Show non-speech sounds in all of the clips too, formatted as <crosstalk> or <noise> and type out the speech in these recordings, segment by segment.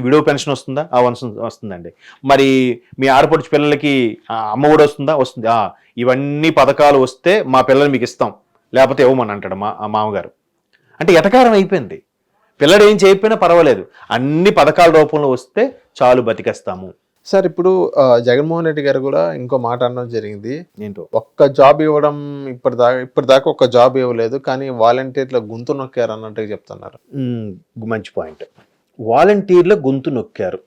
Widow pension వస్తుందా? ఆ once- వస్తుందండి. మరి మీ ఆడపడుచు పిల్లలకి అమ్మ ఒడి వస్తుందా? వస్తుంది. ఇవన్నీ పథకాలు వస్తే మా పిల్లలు మీకు ఇస్తాం. లేకపోతే ఇవ్వమని అంటాడు మా మామగారు. అంటే ఎటకారం అయిపోయింది. పిల్లడు ఏం చేయకపోయినా పర్వాలేదు. అన్ని పథకాల రూపంలో వస్తే చాలు బతికేస్తాము. సార్ ఇప్పుడు జగన్మోహన్ రెడ్డి గారు కూడా ఇంకో మాట అనడం జరిగింది. ఏంటో? ఒక్క జాబ్ ఇవ్వడం ఇప్పటిదాకా ఇప్పటిదాకా ఒక్క జాబ్ ఇవ్వలేదు. కానీ వాలంటీర్ల గొంతు నొక్కారు అన్నట్టుగా చెప్తున్నారు. మంచి పాయింట్. వాలంటీర్ల గొంతు నొక్కారు.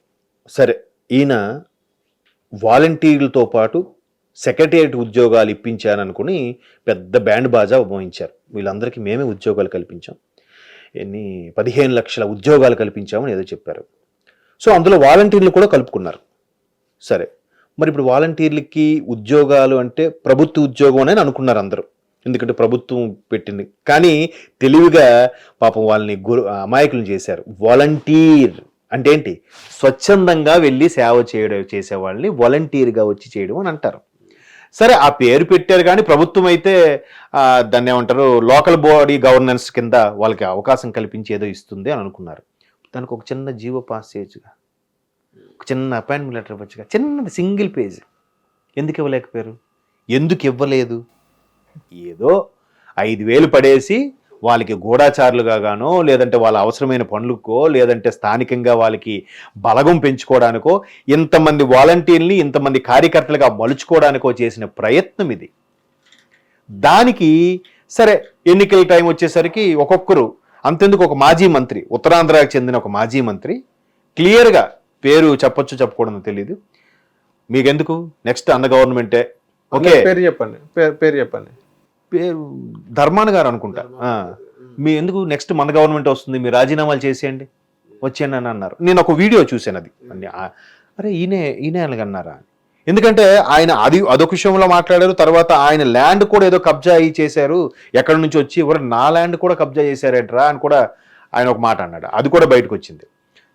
సరే ఈయన వాలంటీర్లతో పాటు సెక్రటేరియట్ ఉద్యోగాలు ఇప్పించాననుకుని పెద్ద బ్యాండ్ బాజా ఉపయోగించారు. వీళ్ళందరికీ మేమే ఉద్యోగాలు కల్పించాం. ఎన్ని? పదిహేను లక్షల ఉద్యోగాలు కల్పించామని ఏదో చెప్పారు. సో అందులో వాలంటీర్లు కూడా కలుపుకున్నారు. సరే మరి ఇప్పుడు వాలంటీర్లకి ఉద్యోగాలు అంటే ప్రభుత్వ ఉద్యోగం అని అనుకున్నారు అందరూ. ఎందుకంటే ప్రభుత్వం పెట్టింది. కానీ తెలివిగా పాపం వాళ్ళని గురు అమాయకులను చేశారు. వాలంటీర్ అంటే ఏంటి? స్వచ్ఛందంగా వెళ్ళి సేవ చేయడం చేసే వాళ్ళని వాలంటీర్గా వచ్చి చేయడం అని అంటారు. సరే ఆ పేరు పెట్టారు కానీ ప్రభుత్వం అయితే దాన్ని ఏమంటారు? లోకల్ బాడీ గవర్నెన్స్ కింద వాళ్ళకి అవకాశం కల్పించి ఏదో ఇస్తుంది అని అనుకున్నారు. దానికి ఒక చిన్న జీవో పాస్ చేయొచ్చుగా ఒక చిన్న అపాయింట్మెంట్ లెటర్ ఇవ్వచ్చుగా చిన్నది సింగిల్ పేజ్. ఎందుకు ఇవ్వలేకపోయారు? ఎందుకు ఇవ్వలేదు? ఏదో ఐదు వేలు పడేసి వాళ్ళకి గూఢాచారులుగా గానో లేదంటే వాళ్ళ అవసరమైన పనులకో లేదంటే స్థానికంగా వాళ్ళకి బలగం పెంచుకోవడానికో ఇంతమంది వాలంటీర్ని ఇంతమంది కార్యకర్తలుగా మలుచుకోవడానికో చేసిన ప్రయత్నం ఇది. దానికి సరే ఎన్నికల టైం వచ్చేసరికి ఒక్కొక్కరు అంతెందుకు ఒక మాజీ మంత్రి ఉత్తరాంధ్రకు చెందిన ఒక మాజీ మంత్రి క్లియర్గా పేరు చెప్పొచ్చు చెప్పకూడదు తెలియదు మీకెందుకు? నెక్స్ట్ అన్న గవర్నమెంటే. ఓకే. పేరు చెప్పండి. పేరు చెప్పండి. పేరు ధర్మాన్ గారు అనుకుంటా. మీ ఎందుకు నెక్స్ట్ మన గవర్నమెంట్ వస్తుంది? మీరు రాజీనామాలు చేసేయండి. వచ్చేయండి అని అన్నారు. నేను ఒక వీడియో చూశాను అది. అరే ఈయనే ఈయనే అలాగన్నారా ఎందుకంటే ఆయన అది అదొక విషయంలో మాట్లాడారు. తర్వాత ఆయన ల్యాండ్ కూడా ఏదో కబ్జా అయ్యి చేశారు. ఎక్కడి నుంచి వచ్చి ఎవరు నా ల్యాండ్ కూడా కబ్జా చేశారేట్రా అని కూడా ఆయన ఒక మాట అన్నాడు. అది కూడా బయటకు వచ్చింది.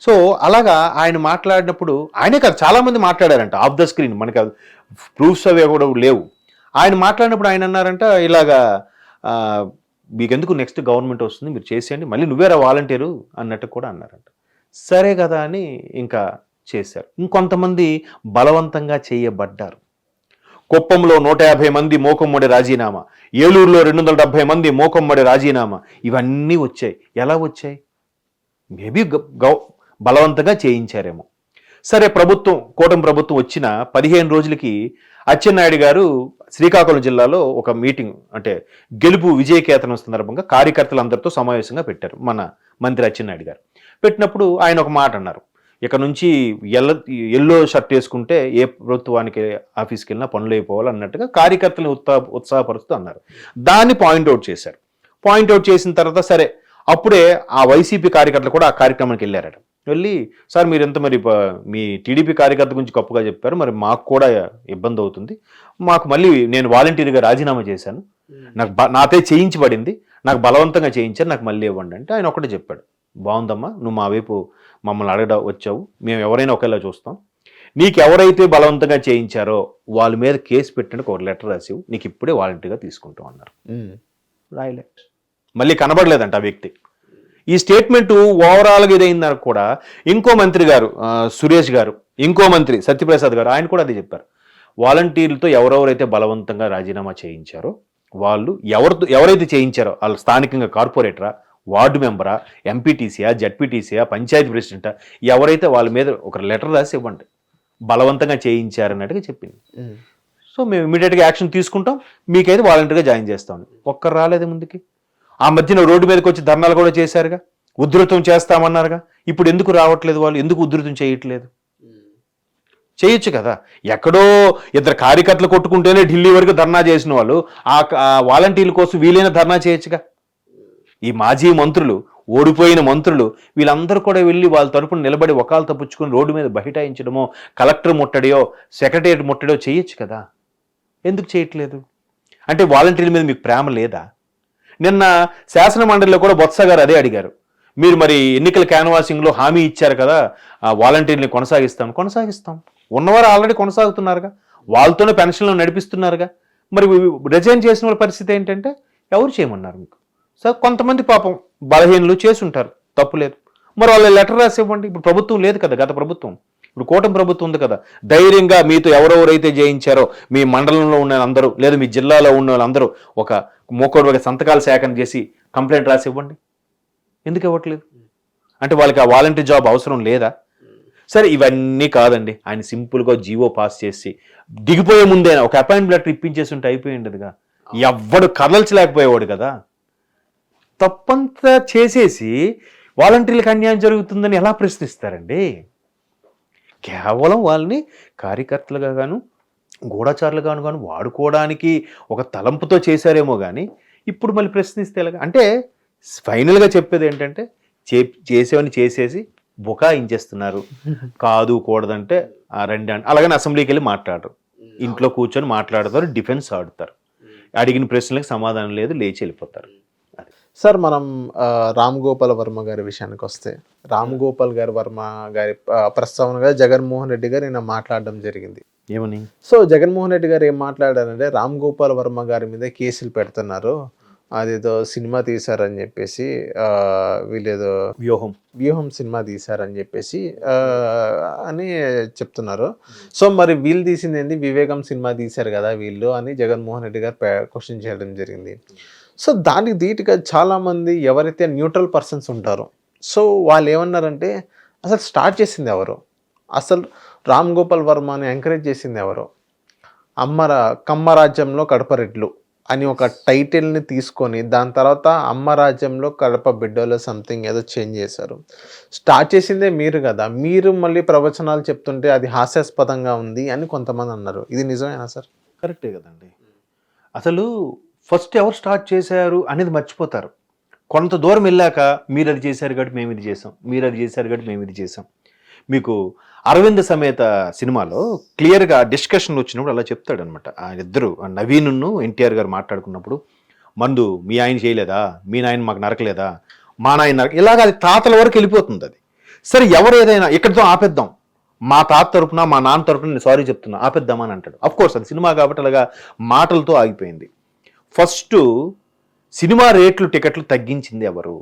సో అలాగా ఆయన మాట్లాడినప్పుడు ఆయనే కాదు చాలా మంది మాట్లాడారంట ఆఫ్ ద స్క్రీన్. మనకి ప్రూఫ్స్ అవి కూడా లేవు. ఆయన మాట్లాడినప్పుడు ఆయన అన్నారంట ఇలాగా మీకెందుకు నెక్స్ట్ గవర్నమెంట్ వస్తుంది మీరు చేసేయండి మళ్ళీ నువ్వేరా వాలంటీరు అన్నట్టు కూడా అన్నారంట. సరే కదా అని ఇంకా చేశారు. ఇంకొంతమంది బలవంతంగా చేయబడ్డారు. కుప్పంలో నూట యాభై మంది మోకమ్మడి రాజీనామా ఏలూరులో రెండు వందల డెబ్బై మంది మోకమ్మడి రాజీనామా ఇవన్నీ వచ్చాయి. ఎలా వచ్చాయి? మేబీ గౌ బలవంతంగా చేయించారేమో. సరే ప్రభుత్వం కూటమి ప్రభుత్వం వచ్చిన పదిహేను రోజులకి అచ్చెన్నాయుడు గారు శ్రీకాకుళం జిల్లాలో ఒక మీటింగ్ అంటే గెలుపు విజయకేతనం సందర్భంగా కార్యకర్తలందరితో సమావేశంగా పెట్టారు మన మంత్రి అచ్చెన్నాయుడు గారు. పెట్టినప్పుడు ఆయన ఒక మాట అన్నారు. ఇక నుంచి ఎల్ల ఎల్లో షర్ట్ వేసుకుంటే ఏ ప్రభుత్వానికి ఆఫీస్కి వెళ్ళినా పనులు అయిపోవాలి అన్నట్టుగా కార్యకర్తలను ఉత్సా ఉత్సాహపరుస్తూ అన్నారు. దాన్ని పాయింట్అవుట్ చేశారు. పాయింట్అవుట్ చేసిన తర్వాత సరే అప్పుడే ఆ వైసీపీ కార్యకర్తలు కూడా ఆ కార్యక్రమానికి వెళ్ళారట. వెళ్ళి సార్ మీరు ఎంత మరి మీ టీడీపీ కార్యకర్త గురించి గొప్పగా చెప్పారు మరి మాకు కూడా ఇబ్బంది అవుతుంది. మాకు మళ్ళీ నేను వాలంటీర్గా రాజీనామా చేశాను. నాకు నాతే చేయించబడింది. నాకు బలవంతంగా చేయించారు. నాకు మళ్ళీ ఇవ్వండి అంటే ఆయన ఒకటే చెప్పాడు. బాగుందమ్మా నువ్వు మా వైపు మమ్మల్ని అడగ వచ్చావు. మేము ఎవరైనా ఒకేలా చూస్తాం. నీకు ఎవరైతే బలవంతంగా చేయించారో వాళ్ళ మీద కేసు పెట్టినట్టు ఒక లెటర్ రాసివు నీకు ఇప్పుడే వాలంటీర్గా తీసుకుంటాం అన్నారు. రాయలే మళ్ళీ కనబడలేదంట ఆ వ్యక్తి. ఈ స్టేట్మెంట్ ఓవరాల్గా ఇదైందని కూడా ఇంకో మంత్రి గారు సురేష్ గారు ఇంకో మంత్రి సత్యప్రసాద్ గారు ఆయన కూడా అదే చెప్పారు. వాలంటీర్లతో ఎవరెవరైతే బలవంతంగా రాజీనామా చేయించారో వాళ్ళు ఎవరితో ఎవరైతే చేయించారో వాళ్ళు స్థానికంగా కార్పొరేటరా వార్డు మెంబరా ఎంపీటీసీయా జడ్పీటీసీయా పంచాయతీ ప్రెసిడెంటా ఎవరైతే వాళ్ళ మీద ఒక లెటర్ రాసి ఇవ్వండి బలవంతంగా చేయించారన్నట్టుగా చెప్పింది. సో మేము ఇమీడియట్గా యాక్షన్ తీసుకుంటాం మీకైతే వాలంటీర్గా జాయిన్ చేస్తాం. ఒక్కరు రాలేదు ముందుకి. ఆ మధ్యన రోడ్డు మీదకి వచ్చి ధర్నాలు కూడా చేశారుగా? ఉధృతం చేస్తామన్నారుగా? ఇప్పుడు ఎందుకు రావట్లేదు వాళ్ళు? ఎందుకు ఉధృతం చేయట్లేదు? చేయొచ్చు కదా. ఎక్కడో ఇద్దరు కార్యకర్తలు కొట్టుకుంటేనే ఢిల్లీ వరకు ధర్నా చేసిన వాళ్ళు ఆ వాలంటీర్ల కోసం వీలైన ధర్నా చేయొచ్చుగా? ఈ మాజీ మంత్రులు ఓడిపోయిన మంత్రులు వీళ్ళందరూ కూడా వెళ్ళి వాళ్ళ తరపున నిలబడి ఒకళ్ళు తప్పించుకొని రోడ్డు మీద బహిటాయించడమో కలెక్టర్ ముట్టడియో సెక్రటరియట్ ముట్టడియో చేయొచ్చు కదా? ఎందుకు చేయట్లేదు? అంటే వాలంటీర్ల మీద మీకు ప్రేమ లేదా? నిన్న శాసన మండలిలో కూడా బొత్స గారు అదే అడిగారు. మీరు మరి ఎన్నికల క్యాన్వాసింగ్లో హామీ ఇచ్చారు కదా ఆ వాలంటీర్ని కొనసాగిస్తాం కొనసాగిస్తాం. ఉన్నవారు ఆల్రెడీ కొనసాగుతున్నారుగా. వాళ్ళతోనే పెన్షన్లు నడిపిస్తున్నారుగా. మరి రిజైన్ చేసిన వాళ్ళ పరిస్థితి ఏంటంటే ఎవరు చేయమన్నారు మీకు? సో కొంతమంది పాపం బలహీనలు చేసుంటారు తప్పులేదు మరి వాళ్ళ లెటర్ రాసి ఇవ్వండి ఇప్పుడు ప్రభుత్వం లేదు కదా గత ప్రభుత్వం. ఇప్పుడు కూటమి ప్రభుత్వం ఉంది కదా. ధైర్యంగా మీతో ఎవరెవరైతే జయించారో మీ మండలంలో ఉన్న అందరూ లేదా మీ జిల్లాలో ఉన్న వాళ్ళందరూ ఒక మూకోడు సంతకాలు సేకరణ చేసి కంప్లైంట్ రాసి ఇవ్వండి. ఎందుకు ఇవ్వట్లేదు? అంటే వాళ్ళకి ఆ వాలంటీర్ జాబ్ అవసరం లేదా? సరే ఇవన్నీ కాదండి. ఆయన సింపుల్గా జీవో పాస్ చేసి దిగిపోయే ముందే ఒక అపాయింట్మెంట్ లెటర్ ఇప్పించేసి ఉంటే అయిపోయి ఉండదుగా ఎవ్వడు కదల్చలేకపోయేవాడు కదా. తప్పంతా చేసేసి వాలంటీర్లకు అన్యాయం జరుగుతుందని ఎలా ప్రశ్నిస్తారండి? కేవలం వాళ్ళని కార్యకర్తలుగా గాను గూఢచారులుగాను గాను వాడుకోవడానికి ఒక తలంపుతో చేశారేమో కానీ ఇప్పుడు మళ్ళీ ప్రశ్నిస్తే ఎలాగా? అంటే ఫైనల్గా చెప్పేది ఏంటంటే చే చేసేవని చేసేసి బుకాయించేస్తున్నారు కాదు కూడదంటే ఆ రండి అలాగని అసెంబ్లీకి వెళ్ళి మాట్లాడరు. ఇంట్లో కూర్చొని మాట్లాడతారు డిఫెన్స్ ఆడుతారు. అడిగిన ప్రశ్నలకు సమాధానం లేదు లేచి వెళ్ళిపోతారు. సార్ మనం రామ్ గోపాల్ వర్మ గారి విషయానికి వస్తే రామ్ గోపాల్ గారి వర్మ గారి ప్రస్తావనగా జగన్మోహన్ రెడ్డి గారు నిన్న మాట్లాడడం జరిగింది. ఏమని? సో జగన్మోహన్ రెడ్డి గారు ఏం మాట్లాడారంటే రామ్ గోపాల్ వర్మ గారి మీద కేసులు పెడుతున్నారు. అదేదో సినిమా తీశారని చెప్పేసి వీళ్ళేదో వ్యూహం. వ్యూహం సినిమా తీశారని చెప్పేసి అని చెప్తున్నారు. సో మరి వీళ్ళు తీసింది ఏంది? వివేకం సినిమా తీశారు కదా వీళ్ళు అని జగన్మోహన్ రెడ్డి గారు క్వశ్చన్ చేయడం జరిగింది. సో దానికి ధీటుగా చాలామంది ఎవరైతే న్యూట్రల్ పర్సన్స్ ఉంటారో సో వాళ్ళు ఏమన్నారంటే అసలు స్టార్ట్ చేసింది ఎవరు? అసలు రామ్ గోపాల్ వర్మని ఎంకరేజ్ చేసింది ఎవరు? అమ్మరా కమ్మరాజ్యంలో కడప రెడ్లు అని ఒక టైటిల్ని తీసుకొని దాని తర్వాత అమ్మ రాజ్యంలో కడప బిడ్డలో సంథింగ్ ఏదో చేంజ్ చేశారు. స్టార్ట్ చేసిందే మీరు కదా. మీరు మళ్ళీ ప్రవచనాలు చెప్తుంటే అది హాస్యాస్పదంగా ఉంది అని కొంతమంది అన్నారు. ఇది నిజమేనా సార్? కరెక్టే కదండి. అసలు ఫస్ట్ ఎవరు స్టార్ట్ చేశారు అనేది మర్చిపోతారు. కొంత దూరం వెళ్ళాక మీరు అది చేశారు కాబట్టి మేము ఇది చేసాం మీరు అది చేశారు కాబట్టి మేము ఇది చేసాం మీకు అరవింద్ సమేత సినిమాలో క్లియర్గా డిస్కషన్ వచ్చినప్పుడు అలా చెప్తాడు అనమాట ఇద్దరు ఆ నవీన్ను ఎన్టీఆర్ గారు మాట్లాడుకున్నప్పుడు మందు మీ ఆయన చేయలేదా? మీ నాయన మాకు నరకలేదా? మా నాయన నరక ఇలాగ అది తాతల వరకు వెళ్ళిపోతుంది అది. సరే ఎవరు ఏదైనా ఇక్కడితో ఆపేద్దాం. మా తాత తరపున మా నాన్న తరపున నేను సారీ చెప్తున్నా ఆపేద్దామని అంటాడు. అఫ్ కోర్స్ అది సినిమా కాబట్టి అలాగా మాటలతో ఆగిపోయింది. ఫస్ట్ సినిమా రేట్లు టికెట్లు తగ్గించింది ఎవరు?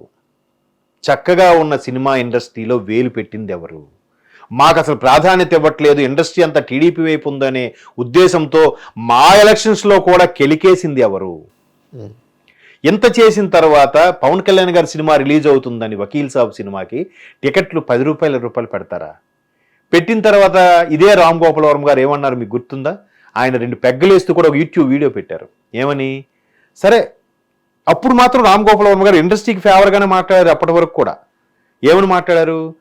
చక్కగా ఉన్న సినిమా ఇండస్ట్రీలో వేలు పెట్టింది ఎవరు? మాకు అసలు ప్రాధాన్యత ఇవ్వట్లేదు ఇండస్ట్రీ అంతా టీడీపీ వైపు ఉందనే ఉద్దేశంతో మా ఎలక్షన్స్లో కూడా కెలికేసింది ఎవరు. ఇంత చేసిన తర్వాత పవన్ కళ్యాణ్ గారి సినిమా రిలీజ్ అవుతుందని వకీల్ సాబ్ సినిమాకి టికెట్లు పది రూపాయల రూపాయలు పెడతారా? పెట్టిన తర్వాత ఇదే రామ్ గోపాల్ వర్మ గారు ఏమన్నారు మీకు గుర్తుందా? ఆయన రెండు పెగ్గలేస్తూ కూడా ఒక యూట్యూబ్ వీడియో పెట్టారు. ఏమని? సరే అప్పుడు మాత్రం రామ్ గోపాల్ వర్మ గారు ఇండస్ట్రీకి ఫేవర్గానే మాట్లాడారు అప్పటి వరకు కూడా. ఏమని మాట్లాడారు?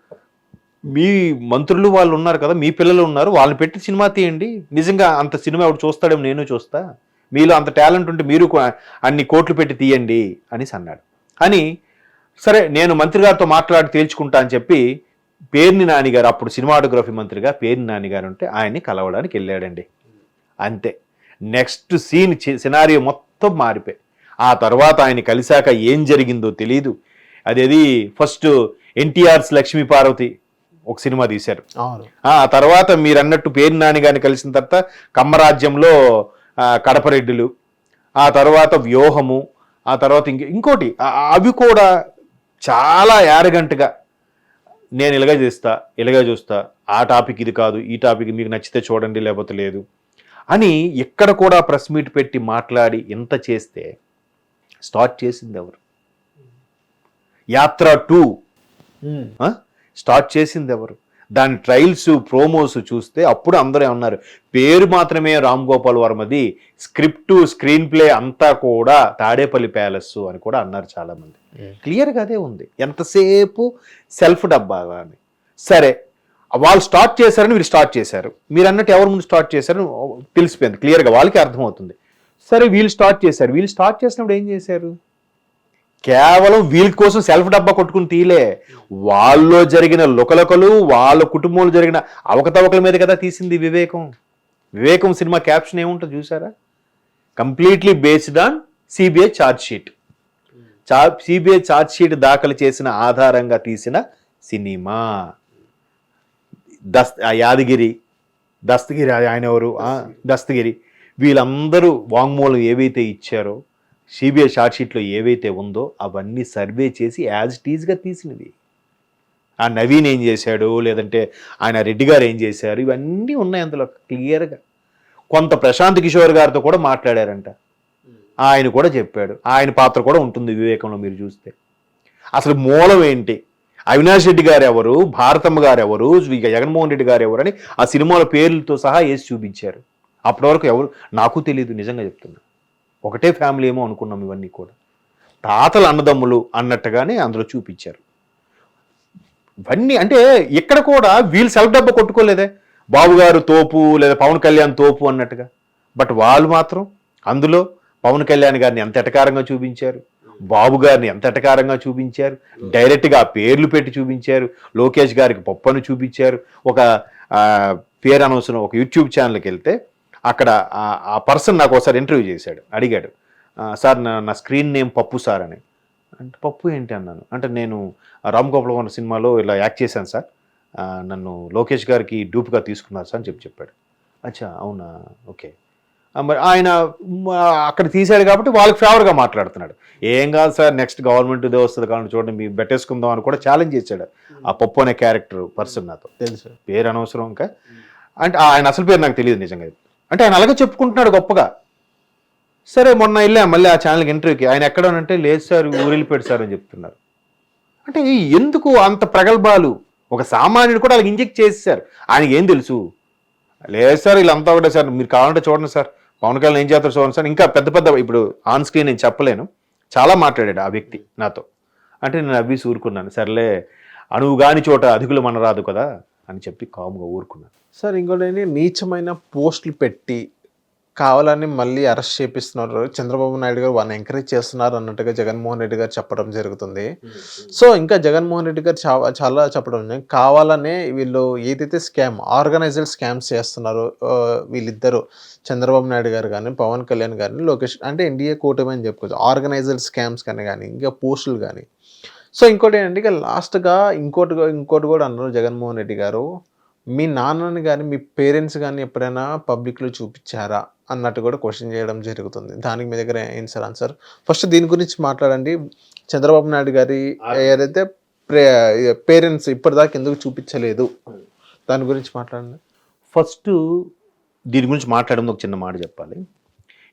మీ మంత్రులు వాళ్ళు ఉన్నారు కదా మీ పిల్లలు ఉన్నారు వాళ్ళని పెట్టి సినిమా తీయండి. నిజంగా అంత సినిమా ఎవడు చూస్తాడేమో నేను చూస్తా. మీలో అంత టాలెంట్ ఉంటే మీరు అన్ని కోట్లు పెట్టి తీయండి అనేసి అన్నాడు. అని సరే నేను మంత్రి గారితో మాట్లాడి తేల్చుకుంటా అని చెప్పి పేర్ని నాని గారు అప్పుడు సినిమాటోగ్రఫీ మంత్రిగా పేర్ని నాని గారు ఉంటే ఆయన్ని కలవడానికి వెళ్ళాడండి. అంతే. నెక్స్ట్ సీన్ సినారియో మొత్తం మారిపోయి. ఆ తర్వాత ఆయన కలిశాక ఏం జరిగిందో తెలియదు అదేది ఫస్ట్ ఎన్టీఆర్స్ లక్ష్మీ పార్వతి ఒక సినిమా తీశారు. ఆ తర్వాత మీరు అన్నట్టు పేరు నాని గారిని కలిసిన తర్వాత కమ్మరాజ్యంలో కడపరెడ్డిలు ఆ తర్వాత వ్యూహము ఆ తర్వాత ఇంక ఇంకోటి అవి కూడా చాలా యారగంట్గా నేను ఇలాగే చేస్తా ఇలాగే చూస్తా ఆ టాపిక్ ఇది కాదు ఈ టాపిక్ మీకు నచ్చితే చూడండి లేకపోతే లేదు. అని ఎక్కడ కూడా ప్రెస్ మీట్ పెట్టి మాట్లాడి ఇంత చేస్తే స్టార్ట్ చేసింది ఎవరు? యాత్ర టూ? స్టార్ట్ చేసింది ఎవరు? దాని ట్రయల్స్ ప్రోమోస్ చూస్తే అప్పుడు అందరూ ఏమన్నారు? పేరు మాత్రమే రామ్ గోపాల్ వర్మది స్క్రిప్ట్ స్క్రీన్ ప్లే అంతా కూడా తాడేపల్లి ప్యాలెస్ అని కూడా అన్నారు చాలా మంది ఉమ్. క్లియర్గా అదే ఉంది. ఎంతసేపు సెల్ఫ్ డబ్బా అని. సరే వాళ్ళు స్టార్ట్ చేశారని వీళ్ళు స్టార్ట్ చేశారు. మీరు అన్నట్టు ఎవరి ముందు స్టార్ట్ చేశారు తెలిసిపోయింది. క్లియర్గా వాళ్ళకి అర్థమవుతుంది. సరే వీళ్ళు స్టార్ట్ చేశారు. వీళ్ళు స్టార్ట్ చేసినప్పుడు ఏం చేశారు? కేవలం వీళ్ళ కోసం సెల్ఫ్ డబ్బా కొట్టుకుని తీలే. వాళ్ళలో జరిగిన లుకలకలు వాళ్ళ కుటుంబంలో జరిగిన అవకతవకల మీద కదా తీసింది వివేకం. వివేకం సినిమా క్యాప్షన్ ఏముంటుంది చూసారా completely based on CBI charge sheet చా సిబిఐ ఛార్జ్ షీట్ దాఖలు చేసిన ఆధారంగా తీసిన సినిమా. దస్ ఆ యాదగిరి దస్తగిరి ఆయన ఎవరు? ఆ, దస్తగిరి. వీళ్ళందరూ వాంగ్మూలం ఏవైతే ఇచ్చారో సిబిఐ షార్ట్షీట్లో ఏవైతే ఉందో అవన్నీ సర్వే చేసి యాజ్ టీజ్గా తీసినవి. ఆ నవీన్ ఏం చేశాడు? లేదంటే ఆయన రెడ్డి గారు ఏం చేశారు? ఇవన్నీ ఉన్నాయి అందులో క్లియర్గా కొంత ప్రశాంత్ కిషోర్ గారితో కూడా మాట్లాడారంట. ఆయన కూడా చెప్పాడు. ఆయన పాత్ర కూడా ఉంటుంది వివేకంలో మీరు చూస్తే. అసలు మూలం ఏంటి? అవినాష్ రెడ్డి గారు ఎవరు భారతమ్మ గారు ఎవరు ఇక జగన్మోహన్ రెడ్డి గారు ఎవరు అని ఆ సినిమాల పేర్లతో సహా వేసి చూపించారు. అప్పటి వరకు ఎవరు నాకు తెలియదు నిజంగా చెప్తున్నా. ఒకటే ఫ్యామిలీ ఏమో అనుకున్నాం ఇవన్నీ కూడా. తాతల అన్నదమ్ములు అన్నట్టుగానే అందులో చూపించారు. ఇవన్నీ అంటే ఇక్కడ కూడా వీళ్ళు సెల్ఫ్ డబ్బా కొట్టుకోలేదే. బాబు గారు తోపు లేదా పవన్ కళ్యాణ్ తోపు అన్నట్టుగా. బట్ వాళ్ళు మాత్రం అందులో పవన్ కళ్యాణ్ గారిని ఎంత ఎటకారంగా చూపించారు. బాబు గారిని ఎంత ఎటకారంగా చూపించారు? డైరెక్ట్గా పేర్లు పెట్టి చూపించారు. లోకేష్ గారికి పప్పను చూపించారు. ఒక పేరు అనవసరం ఒక యూట్యూబ్ ఛానల్కి వెళ్తే అక్కడ ఆ- పర్సన్ నాకు ఒకసారి ఇంటర్వ్యూ చేశాడు. అడిగాడు సార్ నా నా స్క్రీన్ నేమ్ పప్పు సార్ అని. అంటే పప్పు ఏంటి? అన్నాను. అంటే నేను రామ్ గోపాల్ ఉన్న సినిమాలో ఇలా యాక్ట్ చేశాను సార్. నన్ను లోకేష్ గారికి డూప్గా తీసుకున్నారు సార్ అని చెప్పి చెప్పాడు. అచ్చా అవునా? ఓకే. మరి ఆయన అక్కడ తీశాడు కాబట్టి వాళ్ళకి ఫేవర్గా మాట్లాడుతున్నాడు. ఏం కాదు సార్ నెక్స్ట్ గవర్నమెంట్ ఇదే వస్తుంది కాబట్టి చూడండి మీరు బెట్టేసుకుందాం అని కూడా ఛాలెంజ్ చేశాడు. ఆ పప్పు అనే క్యారెక్టర్ పర్సన్ నాతో. తెలుసు పేరు అనవసరం ఇంకా. అంటే ఆయన అసలు పేరు నాకు తెలియదు నిజంగా. అంటే ఆయన అలాగే చెప్పుకుంటున్నాడు గొప్పగా. సరే మొన్న వెళ్ళా మళ్ళీ ఆ ఛానల్కి ఇంటర్వ్యూకి ఆయన ఎక్కడ అంటే లేదు సార్ ఊరిలిపోయాడు సార్ అని చెప్తున్నారు. అంటే ఈ ఎందుకు అంత ప్రగల్భాలు? ఒక సామాన్యుడు కూడా అలాగ ఇంజెక్ట్ చేసేసారు. ఆయనకి ఏం తెలుసు? లేదు సార్ వీళ్ళంతా ఒకటే సార్. మీరు కావాలంటే చూడండి సార్. పవన్ కళ్యాణ్ ఏం చేస్తారు చూడండి సార్? ఇంకా పెద్ద పెద్ద ఇప్పుడు ఆన్ స్క్రీన్ నేను చెప్పలేను. చాలా మాట్లాడాడు ఆ వ్యక్తి నాతో. అంటే నేను అవి ఊరుకున్నాను సర్లే అణువు కాని చోట అధికులు మన రాదు కదా అని చెప్పి కాముగా ఊరుకున్నాను. సార్ ఇంకోటి నీచమైన పోస్టులు పెట్టి కావాలని మళ్ళీ అరెస్ట్ చేపిస్తున్నారు. చంద్రబాబు నాయుడు గారు వాళ్ళని ఎంకరేజ్ చేస్తున్నారు అన్నట్టుగా జగన్మోహన్ రెడ్డి గారు చెప్పడం జరుగుతుంది. సో ఇంకా జగన్మోహన్ రెడ్డి గారు చా- చాలా చెప్పడం. కావాలనే వీళ్ళు ఏదైతే స్కామ్ ఆర్గనైజ్డ్ స్కామ్స్ చేస్తున్నారో వీళ్ళిద్దరు చంద్రబాబు నాయుడు గారు కానీ పవన్ కళ్యాణ్ గారిని లోకేష్ అంటే ఎన్డీఏ కూటమి అని చెప్పుకోవచ్చు. ఆర్గనైజ్డ్ స్కామ్స్ కానీ కానీ ఇంకా పోస్టులు కానీ సో ఇంకోటి ఏంటంటే ఇక లాస్ట్గా ఇంకోటి ఇంకోటి కూడా అన్నారు జగన్మోహన్ రెడ్డి గారు. మీ నాన్నని కానీ మీ పేరెంట్స్ కానీ ఎప్పుడైనా పబ్లిక్లో చూపించారా? అన్నట్టు కూడా క్వశ్చన్ చేయడం జరుగుతుంది. దానికి మీ దగ్గర ఏంటి సార్ ఆన్సర్. ఫస్ట్ దీని గురించి మాట్లాడండి. చంద్రబాబు నాయుడు గారి ఏదైతే పేరెంట్స్ ఇప్పటిదాకా ఎందుకు చూపించలేదు? దాని గురించి మాట్లాడండి. ఫస్ట్ దీని గురించి మాట్లాడడం ఒక చిన్న మాట చెప్పాలి.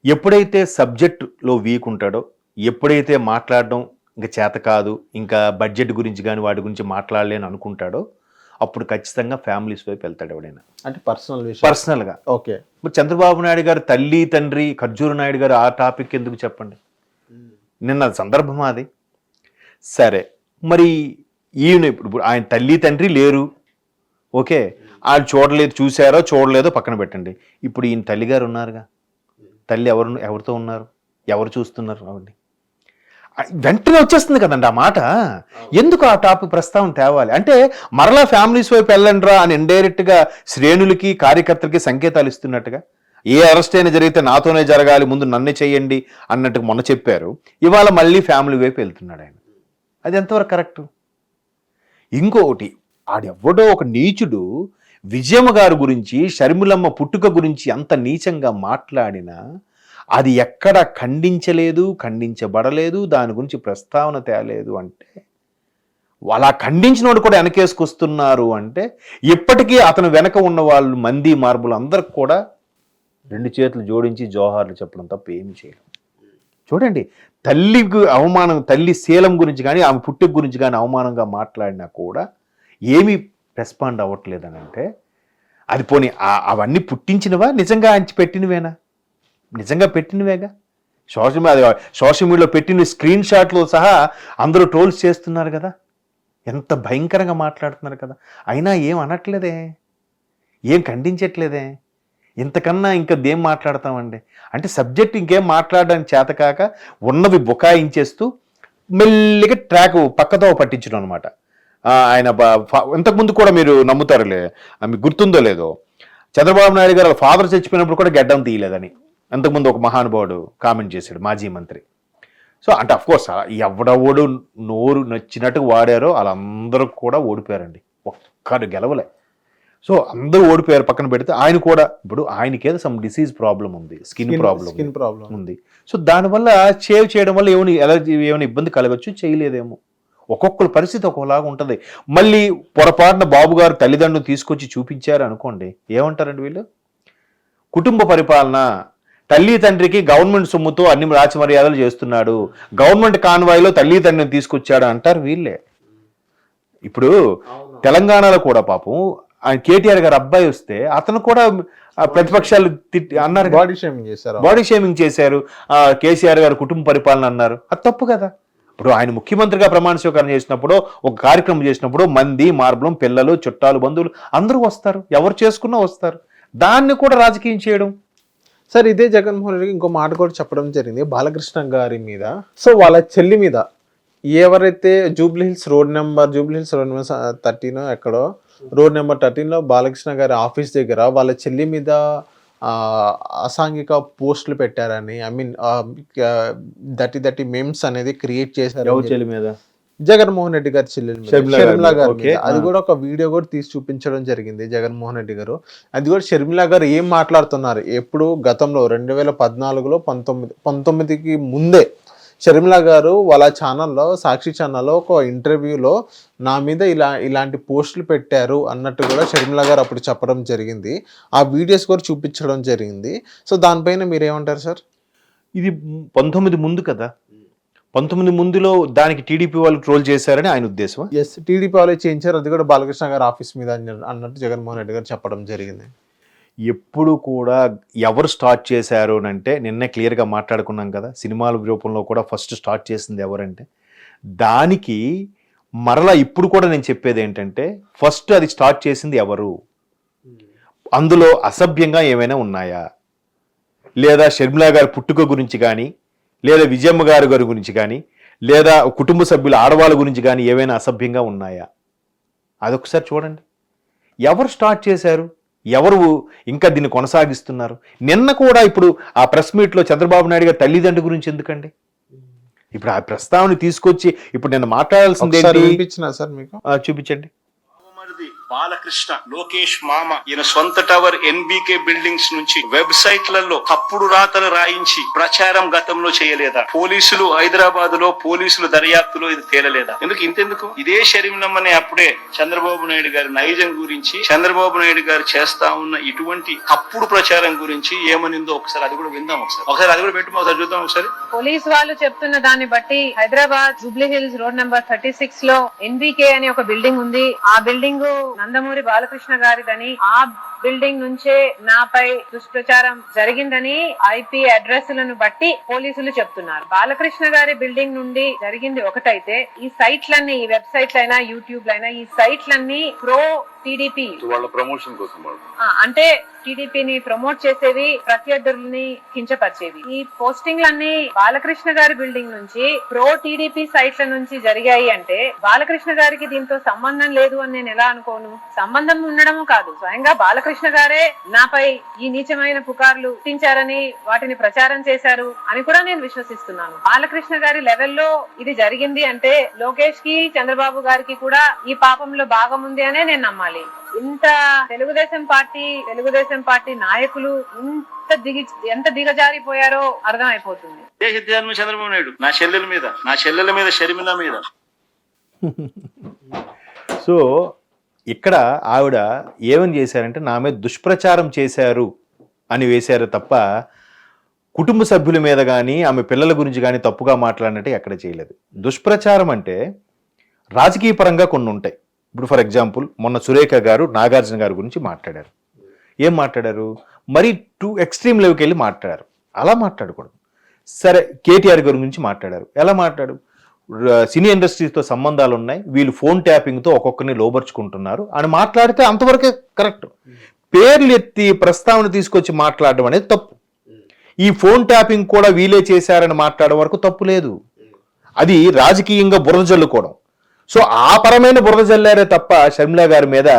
ఎప్పుడైతే సబ్జెక్ట్లో వీక్ ఉంటాడో ఎప్పుడైతే మాట్లాడడం ఇంకా చేత కాదు ఇంకా బడ్జెట్ గురించి కానీ వాటి గురించి మాట్లాడలేని అనుకుంటాడో అప్పుడు ఖచ్చితంగా ఫ్యామిలీస్ వైపు వెళ్తాడు ఎవడైనా. అంటే పర్సనల్ పర్సనల్గా. ఓకే. మరి చంద్రబాబు నాయుడు గారు తల్లి తండ్రి ఖర్జూరు నాయుడు గారు ఆ టాపిక్ ఎందుకు చెప్పండి? నిన్న సందర్భం అది. సరే. మరి ఈయన ఇప్పుడు ఆయన తల్లి తండ్రి లేరు. ఓకే. వాళ్ళు చూడలేదు చూసారో చూడలేదో పక్కన పెట్టండి. ఇప్పుడు ఈయన తల్లిగారు ఉన్నారుగా. తల్లి ఎవరు ఎవరితో ఉన్నారు? ఎవరు చూస్తున్నారు? ఆ, వెంటనే వచ్చేస్తుంది కదండి ఆ మాట. ఎందుకు ఆ టాపిక్ ప్రస్తావన తేవాలి? అంటే మరలా ఫ్యామిలీస్ వైపు వెళ్ళండిరా అని ఇండైరెక్ట్గా శ్రేణులకి కార్యకర్తలకి సంకేతాలు ఇస్తున్నట్టుగా? ఏ అరెస్ట్ అయినా జరిగితే నాతోనే జరగాలి ముందు నన్నే చెయ్యండి అన్నట్టుగా మొన్న చెప్పారు. ఇవాళ మళ్ళీ ఫ్యామిలీ వైపు వెళ్తున్నాడు ఆయన. అది ఎంతవరకు కరెక్ట్? ఇంకొకటి ఆడెవడో ఒక నీచుడు విజయమ్మ గారి గురించి షర్మిలమ్మ పుట్టుక గురించి అంత నీచంగా మాట్లాడినా అది ఎక్కడ ఖండించలేదు ఖండించబడలేదు దాని గురించి ప్రస్తావన తేలేదు అంటే అలా ఖండించినోడు కూడా వెనకేసుకొస్తున్నారు అంటే ఇప్పటికీ అతను వెనక ఉన్న వాళ్ళు మంది మార్బులు అందరికి కూడా రెండు చేతులు జోడించి జోహార్లు చెప్పడం తప్ప ఏమి చేయలేం. చూడండి తల్లికి అవమానం తల్లి శీలం గురించి కానీ ఆమె పుట్టుక గురించి కానీ అవమానంగా మాట్లాడినా కూడా ఏమీ రెస్పాండ్ అవ్వట్లేదని అంటే అది పోనీ అవన్నీ పుట్టించినవా? నిజంగా అంచి పెట్టినవేనా నిజంగా పెట్టినవేగా? సోషల్ మీడియా సోషల్ మీడియాలో పెట్టిన స్క్రీన్ షాట్లు సహా అందరూ ట్రోల్స్ చేస్తున్నారు కదా? ఎంత భయంకరంగా మాట్లాడుతున్నారు కదా? అయినా ఏం అనట్లేదే? ఏం ఖండించట్లేదే? ఇంతకన్నా ఇంకా దేం మాట్లాడతామండి? అంటే సబ్జెక్ట్ ఇంకేం మాట్లాడడానికి చేతకాక ఉన్నవి బుకాయించేస్తూ మెల్లిగా ట్రాక్ పక్కతో పట్టించడం అనమాట ఆయన ఇంతకుముందు కూడా మీరు నమ్ముతారులే. ఆమె మీకు గుర్తుందో లేదో? చంద్రబాబు నాయుడు గారు ఫాదర్ చచ్చిపోయినప్పుడు కూడా గడ్డం తీయలేదని. అంతకుముందు ఒక మహానుభావుడు కామెంట్ చేశాడు మాజీ మంత్రి. సో అంటే అఫ్ కోర్స్ ఎవడెవడు నోరు నచ్చినట్టు వాడారో వాళ్ళందరూ కూడా ఓడిపోయారండి. ఒక్కడు గెలవలే. సో అందరూ ఓడిపోయారు పక్కన పెడితే ఆయన కూడా ఇప్పుడు ఆయనకేదో సమ్ డిసీజ్ ప్రాబ్లం ఉంది స్కిన్ ప్రాబ్లం స్కిన్ ప్రాబ్లం ఉంది. సో దానివల్ల షేవ్ చేయడం వల్ల ఏమైనా ఎలర్జీ ఏమైనా ఇబ్బంది కలగచ్చు? చేయలేదేమో. ఒక్కొక్కరి పరిస్థితి ఒకలాగా ఉంటుంది. మళ్ళీ పొరపాటున బాబు గారు తల్లిదండ్రులు తీసుకొచ్చి చూపించారు అనుకోండి ఏమంటారండి వీళ్ళు? కుటుంబ పరిపాలన తల్లి తండ్రికి గవర్నమెంట్ సొమ్ముతో అన్ని రాచి మర్యాదలు చేస్తున్నాడు. గవర్నమెంట్ కాన్వాయ్లో తల్లి తండ్రిని తీసుకొచ్చాడు అంటారు వీళ్ళే. ఇప్పుడు తెలంగాణలో కూడా పాపం ఆయన కేటీఆర్ గారు అబ్బాయి వస్తే అతను కూడా ప్రతిపక్షాలు తిట్టి అన్నారు. బాడీ షేమింగ్ చేశారు? బాడీ షేమింగ్ చేశారు. కేసీఆర్ గారు కుటుంబ పరిపాలన అన్నారు. అది తప్పు కదా. ఇప్పుడు ఆయన ముఖ్యమంత్రిగా ప్రమాణ స్వీకారం చేసినప్పుడు ఒక కార్యక్రమం చేసినప్పుడు మంది మార్బలం పిల్లలు చుట్టాలు బంధువులు అందరూ వస్తారు. ఎవరు చేసుకున్నా వస్తారు. దాన్ని కూడా రాజకీయం చేయడం. సార్ ఇదే జగన్మోహన్ రెడ్డికి ఇంకో మాట కూడా చెప్పడం జరిగింది బాలకృష్ణ గారి మీద. సో వాళ్ళ చెల్లి మీద ఎవరైతే Jubilee Hills road number Jubilee Hills road number thirteen ఎక్కడో రోడ్ నెంబర్ థర్టీన్లో బాలకృష్ణ గారి ఆఫీస్ దగ్గర వాళ్ళ చెల్లి మీద అసాంఘిక పోస్టులు పెట్టారని ఐ మీన్ దట్టి దట్టి మేమ్స్ అనేది క్రియేట్ చేశారు చెల్లి మీద? జగన్మోహన్ రెడ్డి గారి చెల్లెలు షర్మిల గారి. అది. కూడా ఒక వీడియో కూడా తీసి చూపించడం జరిగింది జగన్మోహన్ రెడ్డి గారు. అది కూడా షర్మిల గారు ఏం మాట్లాడుతున్నారు? ఎప్పుడు గతంలో రెండు వేల పద్నాలుగులో పంతొమ్మిది పంతొమ్మిదికి ముందే షర్మిల గారు వాళ్ళ ఛానల్లో సాక్షి ఛానల్లో ఒక ఇంటర్వ్యూలో నా మీద ఇలా ఇలాంటి పోస్టులు పెట్టారు అన్నట్టు కూడా షర్మిల గారు అప్పుడు చెప్పడం జరిగింది. ఆ వీడియోస్ కూడా చూపించడం జరిగింది. సో దానిపైన మీరు ఏమంటారు సార్? ఇది పంతొమ్మిది ముందు కదా? పంతొమ్మిది ముందులో దానికి టీడీపీ వాళ్ళు ట్రోల్ చేశారని ఆయన ఉద్దేశం ఎస్ టీడీపీ వాళ్ళే చేయించారు. అది కూడా బాలకృష్ణ గారు ఆఫీస్ మీద అని- అన్నట్టు జగన్మోహన్ రెడ్డి గారు చెప్పడం జరిగింది. ఎప్పుడు కూడా ఎవరు స్టార్ట్ చేశారు అని అంటే నిన్నే క్లియర్గా మాట్లాడుకున్నాం కదా సినిమాల రూపంలో కూడా ఫస్ట్ స్టార్ట్ చేసింది ఎవరంటే దానికి మరలా ఇప్పుడు కూడా నేను చెప్పేది ఏంటంటే ఫస్ట్ అది స్టార్ట్ చేసింది ఎవరు? అందులో అసభ్యంగా ఏమైనా ఉన్నాయా? లేదా షర్మిలా గారి పుట్టుక గురించి కానీ లేదా విజయమ్మ గారి గారి గురించి కానీ లేదా కుటుంబ సభ్యుల ఆడవాళ్ళ గురించి కానీ ఏవైనా అసభ్యంగా ఉన్నాయా? అదొకసారి చూడండి. ఎవరు స్టార్ట్ చేశారు? ఎవరు ఇంకా దీన్ని కొనసాగిస్తున్నారు? నిన్న కూడా ఇప్పుడు ఆ ప్రెస్ మీట్లో చంద్రబాబు నాయుడు గారి తల్లిదండ్రుల గురించి ఎందుకండి? ఇప్పుడు ఆ ప్రస్తావన తీసుకొచ్చి ఇప్పుడు నేను మాట్లాడాల్సింది చూపించండి. బాలకృష్ణ లోకేష్ మామ ఈయన సొంత టవర్ ఎన్బికే బిల్డింగ్స్ నుంచి వెబ్సైట్లలో తప్పుడు రాతలు రాయించి ప్రచారం గతంలో చేయలేదా? పోలీసులు హైదరాబాద్లో పోలీసులు దర్యాప్తులో ఇది తేలలేదా? ఎందుకు ఇంతెందుకు? ఇదే షరీంనమ్మని అప్పుడే చంద్రబాబు నాయుడు గారి నైజం గురించి చంద్రబాబు నాయుడు గారు చేస్తా ఉన్న ఇటువంటి తప్పుడు ప్రచారం గురించి ఏమనిందో ఒకసారి అది కూడా విందాం ఒకసారి. ఒకసారి అది కూడా పెట్టుమో ఒకసారి చూద్దాం ఒకసారి. పోలీస్ వాళ్ళు చెప్తున్న దాన్ని బట్టి Hyderabad Jubilee Hills road number thirty సిక్స్లో ఎన్బికే అనే ఒక బిల్డింగ్ ఉంది. ఆ బిల్డింగ్ నందమూరి బాలకృష్ణ గారిదని ఆ బిల్డింగ్ నుంచే నాపై దుష్ప్రచారం జరిగిందని ఐపీ అడ్రస్లను బట్టి పోలీసులు చెప్తున్నారు. బాలకృష్ణ గారి బిల్డింగ్ నుండి జరిగింది ఒకటైతే ఈ సైట్లన్నీ ఈ వెబ్సైట్లైనా యూట్యూబ్లైనా ఈ సైట్లన్నీ ప్రో టీడీపీ. వాళ్ళ ప్రమోషన్ కోసం అంటే టీడీపీని ప్రమోట్ చేసేవి ప్రత్యర్థుల్ని కించపరిచేవి. ఈ పోస్టింగ్లన్నీ బాలకృష్ణ గారి బిల్డింగ్ నుంచి ప్రో టీడీపీ సైట్ల నుంచి జరిగాయి అంటే బాలకృష్ణ గారికి దీంతో సంబంధం లేదు అని నేను ఎలా అనుకోను? సంబంధం ఉండడము కాదు. స్వయంగా బాలకృష్ణ గారే నాపై ఈ నీచమైన పుకార్లు పుట్టించారని వాటిని ప్రచారం చేశారు అని కూడా నేను విశ్వసిస్తున్నాను. బాలకృష్ణ గారి లెవెల్లో ఇది జరిగింది అంటే లోకేష్కి చంద్రబాబు గారికి కూడా ఈ పాపంలో భాగం ఉంది అనే నేను నమ్మాలి. ఇంత తెలుగుదేశం పార్టీ తెలుగుదేశం పార్టీ నాయకులు ఇంత దిగి ఎంత దిగజారిపోయారో అర్థం అయిపోతుంది సిద్ధాంతం చంద్రబాబు నాయుడు? నా చెల్లెల మీద నా చెల్లెల మీద షర్మిల మీద. <laughs> సో ఇక్కడ ఆవిడ ఏమని చేశారంటే నా మీద దుష్ప్రచారం చేశారు అని వేశారు తప్ప కుటుంబ సభ్యుల మీద కానీ ఆమె పిల్లల గురించి కానీ తప్పుగా మాట్లాడినట్టు ఎక్కడ చేయలేదు. దుష్ప్రచారం అంటే రాజకీయ పరంగా కొన్ని ఉంటాయి. ఇప్పుడు ఫర్ ఎగ్జాంపుల్ మొన్న సురేఖ గారు నాగార్జున గారి గురించి మాట్లాడారు. ఏం మాట్లాడారు? మరి టూ ఎక్స్ట్రీమ్ లెవెల్కి వెళ్ళి మాట్లాడారు. అలా మాట్లాడకూడదు. సరే కేటీఆర్ గారి గురించి మాట్లాడారు. ఎలా మాట్లాడు సినీ ఇండస్ట్రీస్తో సంబంధాలు ఉన్నాయి వీళ్ళు ఫోన్ ట్యాపింగ్తో ఒక్కొక్కరిని లోబర్చుకుంటున్నారు. అని మాట్లాడితే అంతవరకే కరెక్ట్. పేర్లు ఎత్తి ప్రస్తావన తీసుకొచ్చి మాట్లాడడం అనేది తప్పు. ఈ ఫోన్ ట్యాపింగ్ కూడా వీలే చేశారని మాట్లాడడం వరకు తప్పు లేదు. అది రాజకీయంగా బురద జల్లుకోవడం సో ఆ పరమైన బురద జల్లారే తప్ప షర్మిల గారి మీద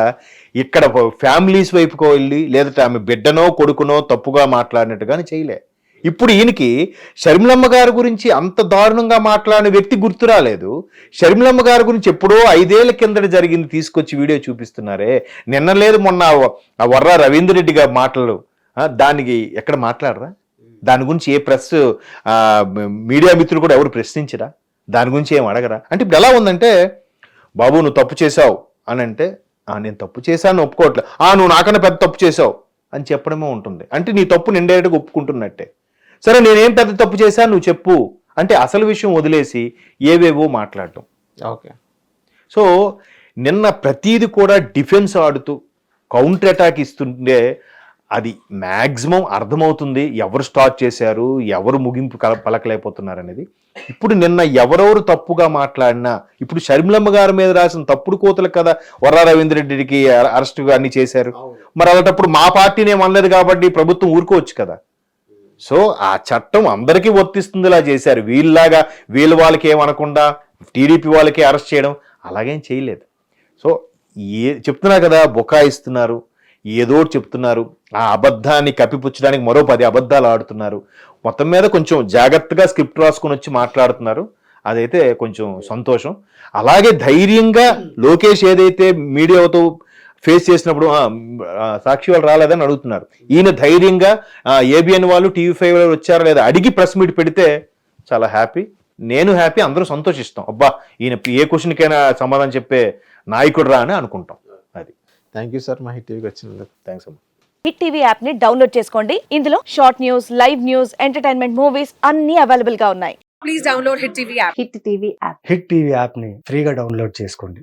ఇక్కడ ఫ్యామిలీస్ వైపుకో వెళ్ళి లేదంటే ఆమె బిడ్డనో కొడుకునో తప్పుగా మాట్లాడినట్టుగానే చేయలే. ఇప్పుడు ఈయనకి షర్మిలమ్మ గారి గురించి అంత దారుణంగా మాట్లాడిన వ్యక్తి గుర్తు రాలేదు. షర్మిలమ్మ గారి గురించి ఎప్పుడో ఐదేళ్ళ కిందట జరిగింది తీసుకొచ్చి వీడియో చూపిస్తున్నారే. నిన్న లేదు మొన్న ఆ వర్ర రవీంద్ర రెడ్డి గారి మాటలు. దానికి ఎక్కడ మాట్లాడరా? దాని గురించి ఏ ప్రెస్ మీడియా మిత్రులు కూడా ఎవరు ప్రశ్నించరా? దాని గురించి ఏం అడగరా? అంటే ఇప్పుడు ఎలా ఉందంటే బాబు నువ్వు తప్పు చేసావు అని అంటే "ఆ, నేను తప్పు చేశాను ఒప్పుకోవట్లేదు ఆ నువ్వు నాకన్నా పెద్ద తప్పు చేసావు అని చెప్పడమే ఉంటుంది. అంటే నీ తప్పు నిండేటగా ఒప్పుకుంటున్నట్టే. సరే నేనేం పెద్ద తప్పు చేశాను నువ్వు చెప్పు. అంటే అసలు విషయం వదిలేసి ఏవేవో మాట్లాడటం. ఓకే. సో నిన్న ప్రతీది కూడా డిఫెన్స్ ఆడుతూ కౌంటర్ అటాక్ ఇస్తుండే అది మ్యాక్సిమం అర్థమవుతుంది. ఎవరు స్టార్ట్ చేశారు ఎవరు ముగింపు కల పలకలేకపోతున్నారు అనేది. ఇప్పుడు నిన్న ఎవరెవరు తప్పుగా మాట్లాడినా ఇప్పుడు షర్మిలమ్మ గారి మీద రాసిన తప్పుడు కోతలు కదా వర్రా రవీంద్ర రెడ్డికి అరెస్ట్ అన్ని చేశారు. మరి అలాంటప్పుడు మా పార్టీని ఏమనలేదు కాబట్టి ప్రభుత్వం ఊరుకోవచ్చు కదా. సో ఆ చట్టం అందరికీ వర్తిస్తుంది ఇలా చేశారు. వీళ్ళలాగా వీళ్ళ వాళ్ళకి ఏమనకుండా టీడీపీ వాళ్ళకి అరెస్ట్ చేయడం అలాగేం చేయలేదు. సో ఏ చెప్తున్నా కదా బుకాయిస్తున్నారు. ఏదో చెప్తున్నారు. ఆ అబద్ధాన్ని కప్పిపుచ్చడానికి మరో పది అబద్ధాలు ఆడుతున్నారు. మొత్తం మీద కొంచెం జాగ్రత్తగా స్క్రిప్ట్ రాసుకొని వచ్చి మాట్లాడుతున్నారు. అదైతే కొంచెం సంతోషం. అలాగే ధైర్యంగా లోకేష్ ఏదైతే మీడియాతో ఫేస్ చేసినప్పుడు సాక్షి వాళ్ళు రాలేదని అడుగుతున్నారు. ఈయన ధైర్యంగా ఏబిఎన్ వాళ్ళు టీవీ ఫైవ్ వాళ్ళు వచ్చారా లేదా అడిగి ప్రెస్ మీట్ పెడితే చాలా హ్యాపీ. నేను హ్యాపీ అందరూ సంతోషిస్తాం. అబ్బా ఈయన ఏ క్వశ్చన్కైనా సమాధానం చెప్పే నాయకుడు రా అని అనుకుంటాం. థ్యాంక్ యూ సార్ మా హిట్ టీవీకి వచ్చినందుకు. థ్యాంక్స్ అమ్మా. హిట్ టీవీ యాప్ని డౌన్లోడ్ చేసుకోండి. ఇందులో short news live news entertainment movies అన్ని అవైలబుల్గా ఉన్నాయి. Please download Hit TV app. Hit TV app hit TV యాప్ని ఫ్రీగా డౌన్లోడ్ చేసుకోండి.